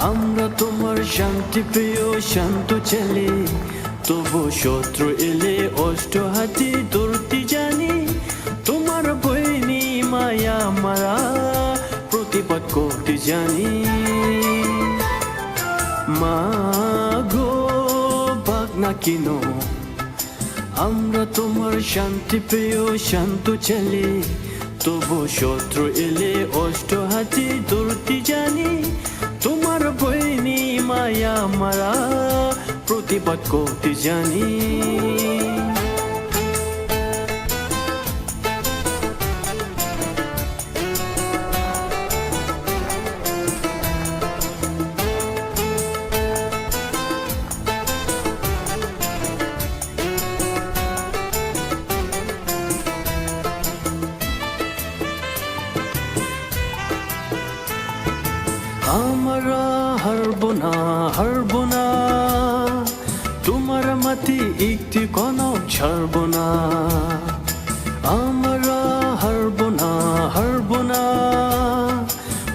আমরা তোমার শান্তি প্রিয়, শান্ত ছেলে। তবু শত্রু এলে অষ্ট হাতি, ধরতে জানি। তোমার বইনি মায়া মারা, প্রতিবাদ করতে জানি। মা গো বাগ না কেন। আমরা তোমার শান্তি প্রিয়, শান্ত ছেলে। তবু শত্রু এলে অষ্ট হাতি দূরতি জানি তোমার বইনি মায়া মারা প্রতিবাদ করতে জানি। আমরা হারব না হারব না তোমার মাটি একটি কনক ছাড়ব না আমরা হারব না হারব না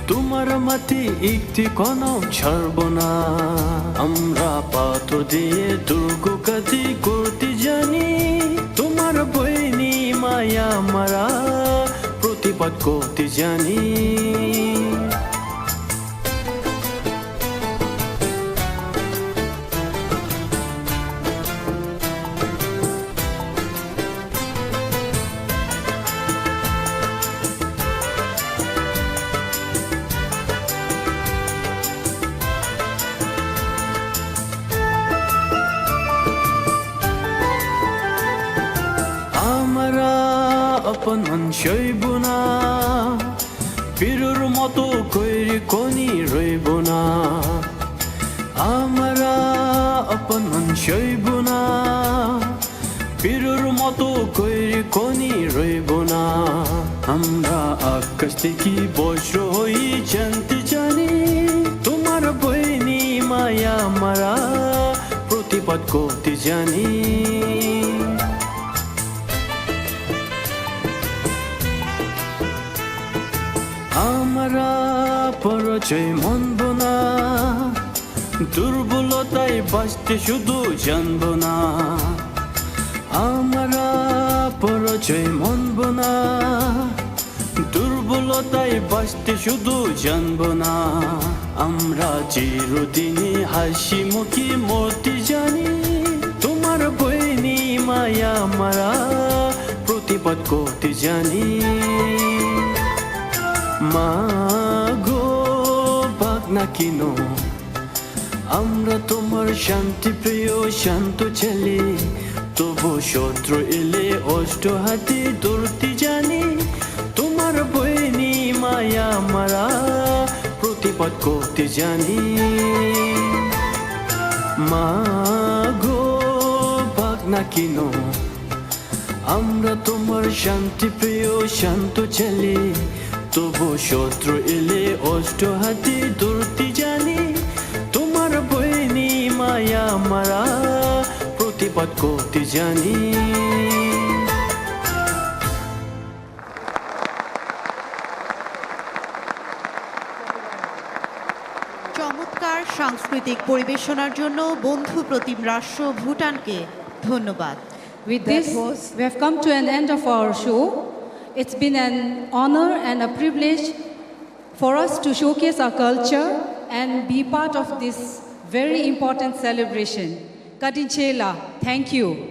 তোমার মাটি একটি কনক ছাড়ব না আমরা পাথর দিয়ে দুর্গ কাতি করতে জানি তোমার বইনি মায়া মারা প্রতিবাদ করতে জানি আপন সইব না। বীরুর মতো কৈরি কনি রইব না। আমরা আপন সইব না। বীরুর মতো কৈরি কনি রইব না। আমরা আকাশ থেকে বজ্র হই জানতে জানি। তোমার বইনি মায়া মারা। প্রতিবাদ করতে জানি। পরিচয় মনব না দুর্বলতায় বাঁচতে শুধু জানব না। আমরা পরিচয় মনব না দুর্বলতায় বাঁচতে শুধু জানব না। আমরা চিরদিনই হাসি মুখী মরতে জানি। তোমার বইনি মায়া মারা প্রতিবাদ করতে জানি। মা না? কেন আমরা তোমার শান্তি প্রিয়, শান্ত ছেলে। তবু শত্রু এলে অষ্ট হাতে, ধরতে জানি। তোমার বইনি মায়া মারা, প্রতিবাদ করতে জানি। মা গো বাগ না? কেন আমরা তোমার শান্তি প্রিয়, শান্ত ছেলে। তবু শত্রু এলে অষ্ট হাতে ধরতে জানি। তোমার বইনি মায়া মারা প্রতিবাদ করতে জানি। চমৎকার সাংস্কৃতিক পরিবেশনার জন্য বন্ধু প্রতিম রাষ্ট্র ভুটানকে ধন্যবাদ। With this, we have come to an end of our show. It's been an honor and a privilege for us to showcase our culture and be part of this very important celebration. Kadinchela, thank you.